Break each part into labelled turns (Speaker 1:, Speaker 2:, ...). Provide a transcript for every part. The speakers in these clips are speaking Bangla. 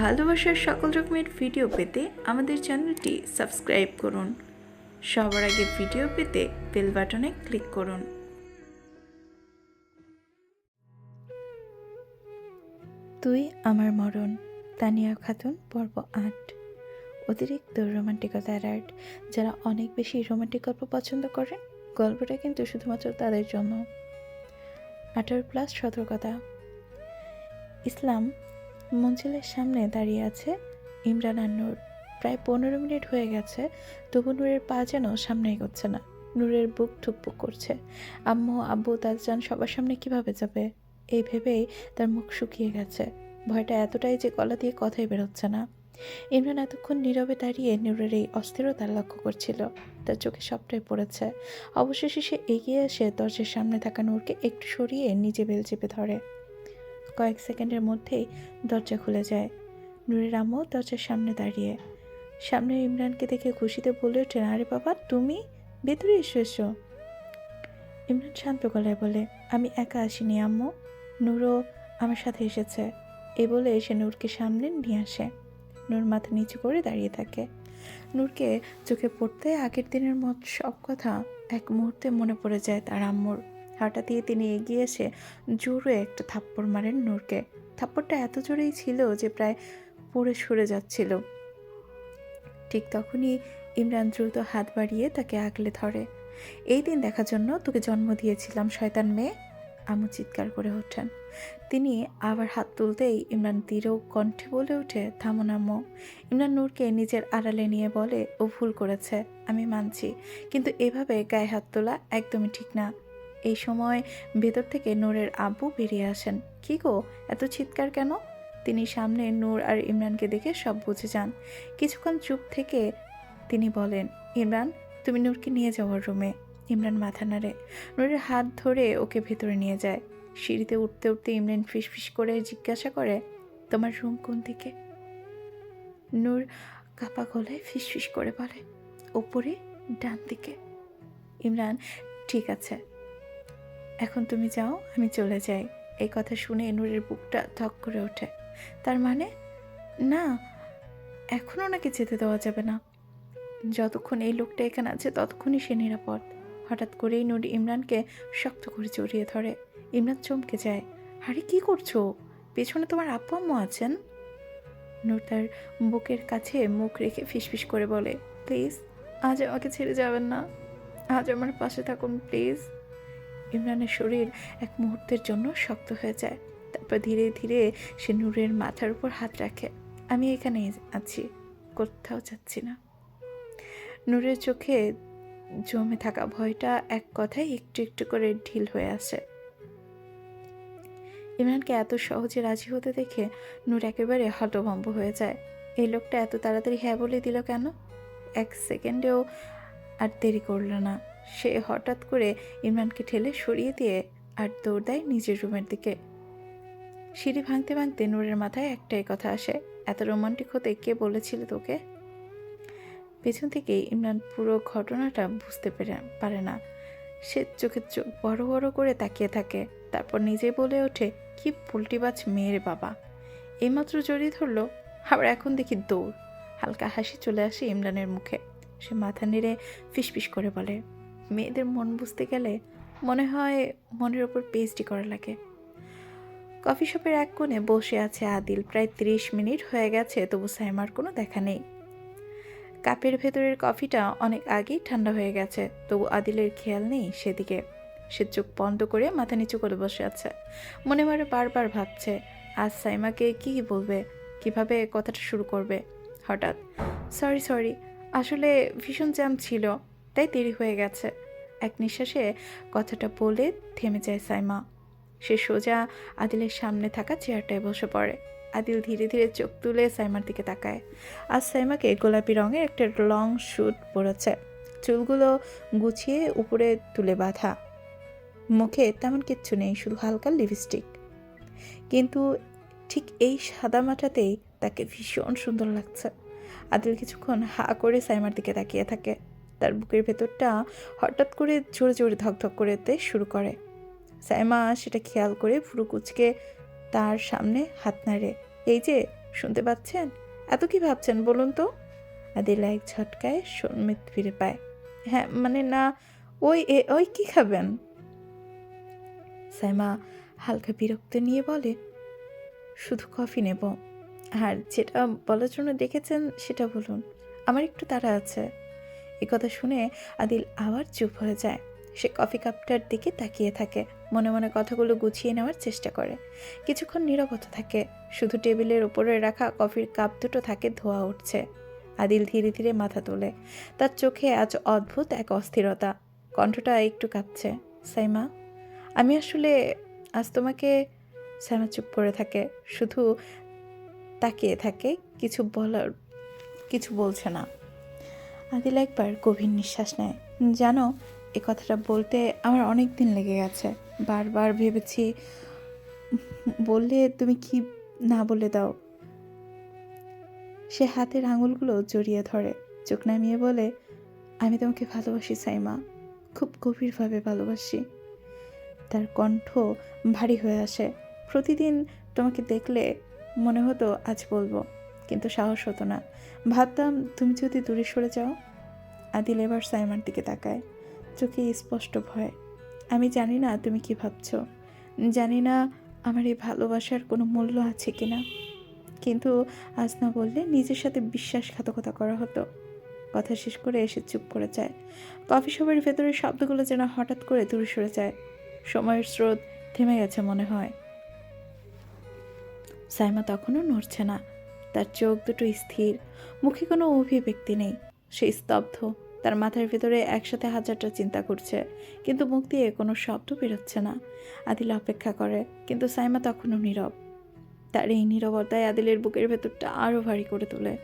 Speaker 1: ভালোবাসার সকল রকমের ভিডিও পেতে আমাদের চ্যানেলটি সাবস্ক্রাইব করুন। সবার আগে ভিডিও পেতে বেল বাটনে ক্লিক করুন। তুই আমার মরণ, তানিয়া খাতুন, পর্ব আট। অতিরিক্ত রোমান্টিকতার আর্ট যারা অনেক বেশি রোমান্টিক গল্প পছন্দ করেন, গল্পটা কিন্তু শুধুমাত্র তাদের জন্য। আঠারো প্লাস সতর্কতা। ইসলাম মঞ্জিলের সামনে দাঁড়িয়ে আছে ইমরান আর নূর প্রায় পনেরো মিনিট হয়ে গেছে, তবু নূরের পা যেন সামনে এগোচ্ছে না। নূরের বুক ঠুকপুক করছে। আম্মু, আব্বু তাজান সবার সামনে কীভাবে যাবে? এই ভেবেই তার মুখ শুকিয়ে গেছে। ভয়টা এতটাই যে গলা দিয়ে কথাই বেরোচ্ছে না। ইমরান এতক্ষণ নীরবে দাঁড়িয়ে নূরের এই অস্থিরতা লক্ষ্য করছিল। তার চোখে সবটাই পড়েছে। অবশেষে সে এগিয়ে এসে দরজার সামনে থাকা নূরকে একটু সরিয়ে নিজে বেল চেপে ধরে। কয়েক সেকেন্ডের মধ্যেই দরজা খুলে যায়। নূরের আম্মু দরজার সামনে দাঁড়িয়ে। সামনে ইমরানকে দেখে খুশিতে বলে ওঠেন আরে বাবা, তুমি? ভেতরে এসো এসো। ইমরান শান্ত গলায় বলে, আমি একা আসিনি, আম্মু। নূরও আমার সাথে এসেছে। এ বলে এসে নূরকে সামনে নিয়ে আসে। নূর মাথা নিচু করে দাঁড়িয়ে থাকে। নূরকে চোখে পড়তে আগের দিনের মত সব কথা এক মুহূর্তে মনে পড়ে যায় তার আম্মুর। হঠাৎই তিনি এগিয়ে এসে জোরে একটা থাপ্পড় মারেন নূরকে। থাপ্পড়টা এত জোরেই ছিল যে প্রায় পড়ে সরে যাচ্ছিল। ঠিক তখনই ইমরান দ্রুত হাত বাড়িয়ে তাকে আগলে ধরে। এই দিন দেখার জন্য তোকে জন্ম দিয়েছিলাম, শয়তান মেয়ে। আমু চিৎকার করে ওঠেন। তিনি আবার হাত তুলতেই ইমরান দৃঢ় কণ্ঠে বলে ওঠে থামুন আম্মু ইমরান নূরকে নিজের আড়ালে নিয়ে বলে, ও ভুল করেছে, আমি মানছি। কিন্তু এভাবে গায়ে হাত তোলা একদমই ঠিক না। এই সময় ভেতর থেকে নূরের আব্বু বেরিয়ে আসেন। কি গো, এত চিৎকার কেন? তিনি সামনে নূর আর ইমরানকে দেখে সব বুঝে যান। কিছুক্ষণ চুপ থেকে তিনি বলেন, ইমরান, তুমি নূরকে নিয়ে যাওয়ার রুমে। ইমরান মাথা নাড়ে। নূরের হাত ধরে ওকে ভেতরে নিয়ে যায়। সিঁড়িতে উঠতে উঠতে ইমরান ফিসফিস করে জিজ্ঞাসা করে, তোমার রুম কোন দিকে? নূর কাপা গলায় ফিসফিস করে বলে, ওপরে ডান দিকে। ইমরান, ঠিক আছে। এখন তুমি যাও, আমি চলে যাই। এই কথা শুনে নূরের বুকটা ধক করে ওঠে। তার মানে না, এখন ওনাকে যেতে দেওয়া যাবে না। যতক্ষণ এই লোকটা এখানে আছে, ততক্ষণই সে নিরাপদ। হঠাৎ করেই নূর ইমরানকে শক্ত করে জড়িয়ে ধরে। ইমরান চমকে যায়। আরে, কি করছ? পেছনে তোমার আব্বু আম্মু আছেন? নূর তার বুকের কাছে মুখ রেখে ফিসফিস করে বলে, প্লিজ, আজ আমাকে ছেড়ে যাবেন না। আজ আমার পাশে থাকুন, প্লিজ। ইমরানের শরীর এক মুহূর্তের জন্য শক্ত হয়ে যায়। তারপর ধীরে ধীরে সে নূরের মাথার উপর হাত রাখে। আমি এখানে আছি, কোথাও যাচ্ছি না। নূরের চোখে জমে থাকা ভয়টা এক কথায় একটু একটু করে ঢিল হয়ে আসে। ইমরানকে এত সহজে রাজি হতে দেখে নূর একেবারে হতভম্ব হয়ে যায়। এই লোকটা এত তাড়াতাড়ি হ্যাঁ বলে দিল কেন? এক সেকেন্ডেও আর দেরি করল না। সে হঠাৎ করে ইমরানকে ঠেলে সরিয়ে দিয়ে আর দৌড় দেয় নিজের রুমের দিকে। সিঁড়ি ভাঙতে ভাঙতে নূরের মাথায় একটাই কথা আসে, এত রোমান্টিক হতে কে বলেছিল তোকে? পেছন থেকে ইমরান পুরো ঘটনাটা বুঝতে পেরে পারে না। সে চোখে চোখ বড় বড় করে তাকিয়ে থাকে, তারপর নিজে বলে ওঠে, কি পোল্টিবাজ মেয়ের বাবা। এইমাত্র জড়িয়ে ধরলো, আবার এখন দেখি দৌড়। হালকা হাসি চলে আসে ইমরানের মুখে। সে মাথা নেড়ে ফিসফিস করে বলে মেয়েদের মন বুঝতে গেলে মনে হয় মনের ওপর পিএইচডি করা লাগে। কফি শপের এক কোণে বসে আছে আদিল। প্রায় ত্রিশ মিনিট হয়ে গেছে, তবু সাইমার কোনো দেখা নেই। কাপের ভেতরের কফিটা অনেক আগেই ঠান্ডা হয়ে গেছে, তবু আদিলের খেয়াল নেই সেদিকে। সে চোখ বন্ধ করে মাথা নিচু করে বসে আছে। মনে মনে বারবার ভাবছে, আজ সাইমাকে কি বলবে? কীভাবে কথাটা শুরু করবে? হঠাৎ, সরি সরি, আসলে ভীষণ জ্যাম ছিল। তাই দেরি হয়ে গেছে। এক নিঃশ্বাসে কথাটা বলে থেমে যায় সাইমা। সে সোজা আদিলের সামনে থাকা চেয়ারটায় বসে পড়ে। আদিল ধীরে ধীরে চোখ তুলে সাইমার দিকে তাকায়। আর সাইমাকে গোলাপি রঙের একটা লং শ্যুট পরেছে। চুলগুলো গুছিয়ে উপরে তুলে বাঁধা। মুখে তেমন কিচ্ছু নেই, শুধু হালকা লিপস্টিক। কিন্তু ঠিক এই সাদা মাটাতেই তাকে ভীষণ সুন্দর লাগছে। আদিল কিছুক্ষণ হা করে সাইমার দিকে তাকিয়ে থাকে। তার বুকের ভেতরটা হঠাৎ করে জোরে জোরে ধকধক করতে শুরু করে। সাইমা সেটা খেয়াল করে ফুরু কুচকে তার সামনে হাত নাড়ে। এই যে, শুনতে পাচ্ছেন? এত কি ভাবছেন বলুন তো? আদিল এক ঝটকায় সন্মিত ফিরে পায়। হ্যাঁ মানে না, ওই, এ- ওই কি খাবেন? সাইমা হালকা বিরক্ত নিয়ে বলে, শুধু কফি নেব। আর যেটা বলার জন্য ডেকেছেন সেটা বলুন। আমার একটু তাড়া আছে। কথা শুনে আদিল আবার চুপ হয়ে যায়। সে কফি কাপটার দিকে তাকিয়ে থাকে, মনে মনে কথাগুলো গুছিয়ে নেওয়ার চেষ্টা করে। কিছুক্ষণ নীরবতা থাকে, শুধু টেবিলের উপরে রাখা কফির কাপ দুটো থাকে ধোয়া উঠছে। আদিল ধীরে ধীরে মাথা তোলে। তার চোখে আজ অদ্ভুত এক অস্থিরতা। কণ্ঠটা একটু কাঁপছে, সাইমা, আমি আসলে, আজ তোমাকে, সাইমা চুপ করে থাকে, শুধু তাকিয়ে থাকে, কিছু বলার, কিছু বলছে না। আদিল একবার গভীর নিঃশ্বাস নেয়। জানো, এ কথাটা বলতে আমার অনেক দিন লেগে গেছে। বারবার ভেবেছি, বললে তুমি কি না বলে দাও। সে হাতের আঙুলগুলো জড়িয়ে ধরে, চোখ নামিয়ে বলে, আমি তোমাকে ভালোবাসি, সাইমা। খুব গভীরভাবে ভালোবাসি। তার কণ্ঠ ভারী হয়ে আসে। প্রতিদিন তোমাকে দেখলে মনে হতো আজ বলব। কিন্তু সাহস হতো না। ভাবতাম, তুমি যদি দূরে সরে যাও? আদিল এবার সাইমার দিকে তাকায়। চোখে স্পষ্ট ভয়। আমি জানি না তুমি কি ভাবছ। জানি না আমার এই ভালোবাসার কোনো মূল্য আছে কিনা। কিন্তু আজ না বললে, নিজের সাথে বিশ্বাসঘাতকতা করা হতো। কথা শেষ করে এসে চুপ করে যায়। কফি শপের ভেতরে শব্দগুলো যেন হঠাৎ করে দূরে সরে যায়। সময়ের স্রোত থেমে গেছে মনে হয়। সাইমা তখনও নড়ছে না। তার চোখ দুটো স্থির, মুখে কোনো অভিব্যক্তি নেই। সে স্তব্ধ, তার মাথার ভেতরে একসাথে হাজারটা চিন্তা করছে, কিন্তু মুখ দিয়ে কোনো শব্দ বেরোচ্ছে না। আদিল অপেক্ষা করে, কিন্তু সাইমা তখনও নীরব। তার এই নীরবতায় আদিলের বুকের ভেতরটা আরও ভারী করে তোলে।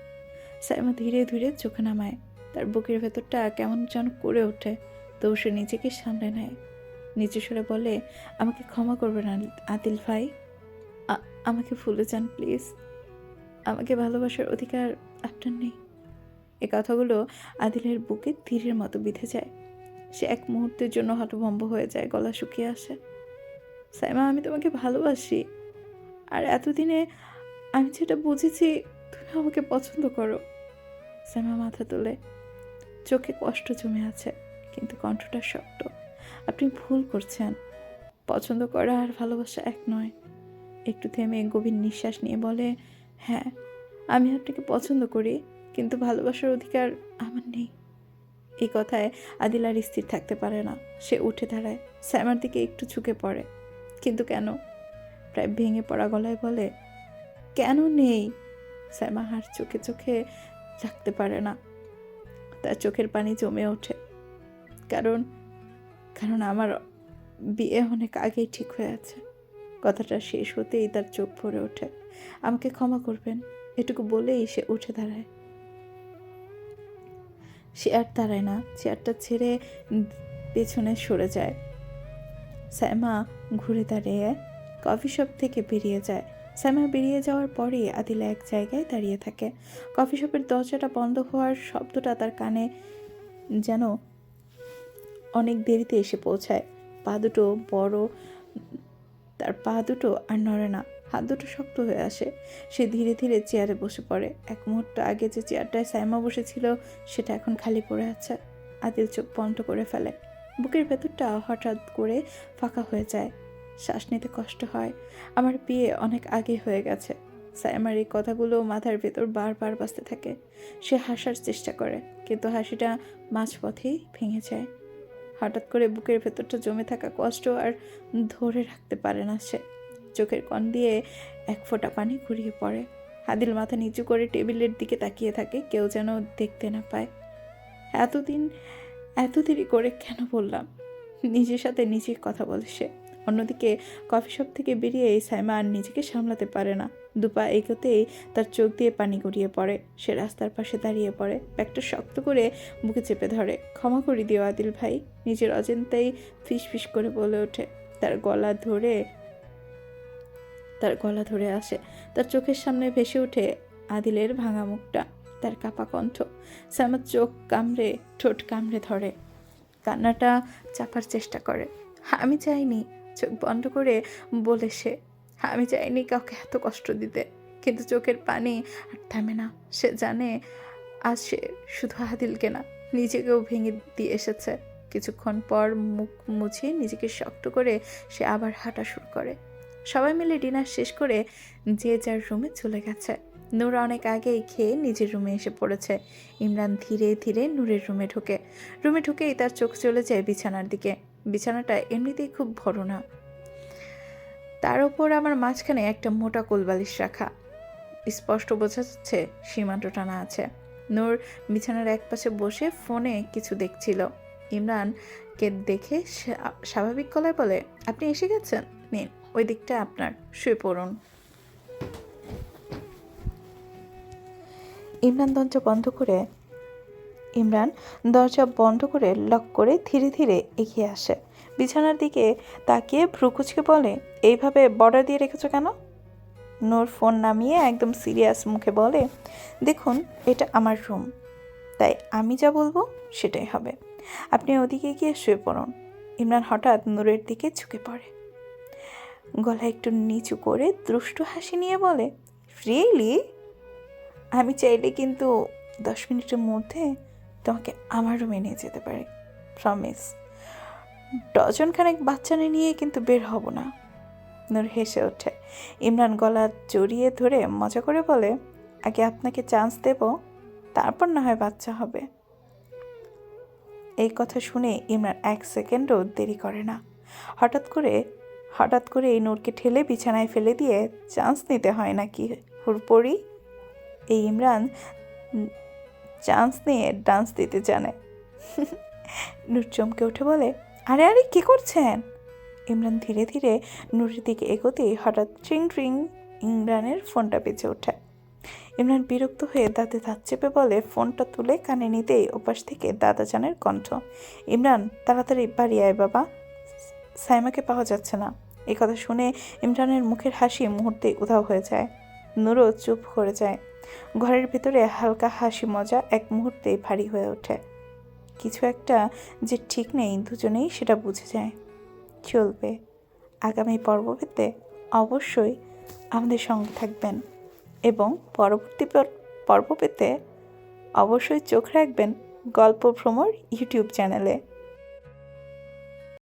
Speaker 1: সাইমা ধীরে ধীরে চোখে নামায়, তার বুকের ভেতরটা কেমন যেন করে ওঠে, তো সে নিজেকে সামলে নেয়। নিচে সরে বলে, আমাকে ক্ষমা করবেন আদিল ভাই। আমাকে ভুলে যান, প্লিজ। আমাকে ভালোবাসার অধিকার আপনার নেই। এ কথাগুলো আদিলের বুকে তীরের মতো বিঁধে যায়। সে এক মুহূর্তের জন্য হতভম্ব হয়ে যায়, গলা শুকিয়ে আসে। সাইমা, আমি তোমাকে ভালোবাসি। আর এতদিনে আমি যেটা বুঝেছি তুমি আমাকে পছন্দ করো। সাইমা মাথা তোলে। চোখে কষ্ট জমে আছে, কিন্তু কণ্ঠটা শক্ত। আপনি ভুল করছেন। পছন্দ করা আর ভালোবাসা এক নয়। একটু থেমে গভীর নিঃশ্বাস নিয়ে বলে হ্যাঁ আমি আপনাকে পছন্দ করি, কিন্তু ভালোবাসার অধিকার আমার নেই। এই কথায় আদিল আর স্থির থাকতে পারে না। সে উঠে দাঁড়ায়, স্যামার দিকে একটু ঝুঁকে পড়ে। কিন্তু কেন? প্রায় ভেঙে পড়া গলায় বলে, কেন নেই? স্যামা হার চোখে চোখে রাখতে পারে না। তার চোখের পানি জমে ওঠে। কারণ কারণ আমার বিয়ে অনেক আগেই ঠিক হয়ে আছে। কথাটা শেষ হতেই তার চোখ ভরে ওঠে। আমাকে ক্ষমা করবেন। এটুকু বলেই সে উঠে দাঁড়ায়। সে আর দাঁড়ায় না চেয়ারটা ছেড়ে পেছনে সরে যায়। স্যামা ঘুরে দাঁড়িয়ে কফি শপ থেকে বেরিয়ে যায়। স্যামা বেরিয়ে যাওয়ার পরেই আদিলা এক জায়গায় দাঁড়িয়ে থাকে। কফি শপের দরজাটা বন্ধ হওয়ার শব্দটা তার কানে যেন অনেক দেরিতে এসে পৌঁছায়। পা দুটো বড়, তার পা দুটো আর নড়ে না। হাত দুটো শক্ত হয়ে আসে। সে ধীরে ধীরে চেয়ারে বসে পড়ে। এক মুহূর্ত আগে যে চেয়ারটায় সাইমা বসেছিল, সেটা এখন খালি পড়ে আছে। আদিল চোখ বন্ধ করে ফেলে। বুকের ভেতরটা হঠাৎ করে ফাঁকা হয়ে যায়। শ্বাস নিতে কষ্ট হয়। আমার বিয়ে অনেক আগে হয়ে গেছে। সাইমার এই কথাগুলো মাথার ভেতর বারবার বাজতে থাকে। সে হাসার চেষ্টা করে, কিন্তু হাসিটা মাঝপথেই ভেঙে যায়। হঠাৎ করে বুকের ভেতরটা জমে থাকা কষ্ট আর ধরে রাখতে পারে না সে। চোখের কণ দিয়ে এক ফোঁটা পানি ঘুরিয়ে পড়ে। হাদিল মাথা নিচু করে টেবিলের দিকে তাকিয়ে থাকে, কেউ যেন দেখতে না পায়। এতদিন, এত দেরি করে কেন বললাম? নিজের সাথে নিজে কথা বলে সে। অন্যদিকে কফি শপ থেকে বেরিয়ে এই সাইমা আর নিজেকে সামলাতে পারে না। দুপা এগোতেই তার চোখ দিয়ে পানি গড়িয়ে পড়ে। সে রাস্তার পাশে দাঁড়িয়ে পড়ে। ব্যাগটা শক্ত করে বুকে চেপে ধরে। ক্ষমা করে দিও আদিল ভাই। নিজের অজন্তাই ফিস ফিস করে বলে ওঠে। তার গলা ধরে তার গলা ধরে আসে। তার চোখের সামনে ভেসে ওঠে আদিলের ভাঙা মুখটা, তার কাপা কণ্ঠ। সামার চোখ কামড়ে, ঠোঁট কামড়ে ধরে। কান্নাটা চাপার চেষ্টা করে। আমি চাইনি। চোখ বন্ধ করে বলে সে। আমি চাইনি কাউকে এত কষ্ট দিতে। কিন্তু চোখের পানি আর থামে না। সে জানে আজ সে শুধু আদিলকে না, নিজেকেও ভেঙে দিয়ে এসেছে। কিছুক্ষণ পর মুখ মুছে নিজেকে শক্ত করে সে আবার হাঁটা শুরু করে। সবাই মিলে ডিনার শেষ করে যে যার রুমে চলে গেছে। নূর অনেক আগেই খেয়ে নিজের রুমে এসে পড়েছে। ইমরান ধীরে ধীরে নূরের রুমে ঢোকে। রুমে ঢুকেই তার চোখ চলে যায় বিছানার দিকে। বিছানাটা এমনিতেই খুব ভরো না। তার ওপর আমার মাঝখানে একটা মোটা কোলবালিশ রাখা। স্পষ্ট বোঝা যাচ্ছে সীমান্ত টানা আছে। নূর বিছানার একপাশে বসে ফোনে কিছু দেখছিল। ইমরানকে দেখে স্বা- স্বাভাবিক গলায় বলে, আপনি এসে গেছেন? নিন। ওই দিকটা আপনার, শুয়ে পড়ুন। ইমরান দরজা বন্ধ করে, ইমরান দরজা বন্ধ করে লক করে ধীরে ধীরে এগিয়ে আসে। বিছানার দিকে তাকিয়ে ভ্রুকুচকে বলে, এইভাবে বর্ডার দিয়ে রেখেছো কেন? নোর ফোন নামিয়ে একদম সিরিয়াস মুখে বলে, দেখুন, এটা আমার রুম। তাই আমি যা বলব সেটাই হবে। আপনি ওদিকে গিয়ে শুয়ে পড়ুন। ইমরান হঠাৎ নূরের দিকে ঝুঁকে পড়ে। গলা একটু নিচু করে দুষ্টু হাসি নিয়ে বলে রিয়েলি আমি চাইলে কিন্তু দশ মিনিটের মধ্যে তোমাকে আমার রুমে নিয়ে যেতে পারি প্রমিস ডজন খানেক বাচ্চা নিয়ে কিন্তু বের হব না। নূর হেসে ওঠে। ইমরান গলা জড়িয়ে ধরে মজা করে বলে, আগে আপনাকে চান্স দেব, তারপর না হয় বাচ্চা হবে। এই কথা শুনে ইমরান এক সেকেন্ডও দেরি করে না। হঠাৎ করে হঠাৎ করে এই নূরকে ঠেলে বিছানায় ফেলে দিয়ে চান্স নিতে হয় নাকি? হুড়পড়ি এই ইমরান চান্স নিয়ে ডান্স দিতে জানে। নূর চমকে উঠে বলে, আরে আরে, কি করছেন? ইমরান ধীরে ধীরে নূরের দিকে এগোতেই হঠাৎ ট্রিং ট্রিং ইমরানের ফোনটা বেজে ওঠে। ইমরান বিরক্ত হয়ে দাঁতে দাঁত চেপে বলে, ফোনটা তুলে কানে নিতেই ওপাশ থেকে দাদাজানের কণ্ঠ। ইমরান, তাড়াতাড়ি বাড়ি আয় বাবা। সাইমাকে পাওয়া যাচ্ছে না। এই কথা শুনে ইমরানের মুখের হাসি মুহূর্তেই উধাও হয়ে যায়। নূরও চুপ করে যায়। ঘরের ভিতরে হালকা হাসি মজা এক মুহূর্তেই ভারী হয়ে ওঠে। কিছু একটা যে ঠিক নেই দুজনেই সেটা বুঝে যায়। চলবে। আগামী পর্ব পেতে অবশ্যই আমাদের সঙ্গে থাকবেন এবং পরবর্তী পর্ব পেতে অবশ্যই চোখ রাখবেন গল্প ভ্রমর ইউটিউব চ্যানেলে।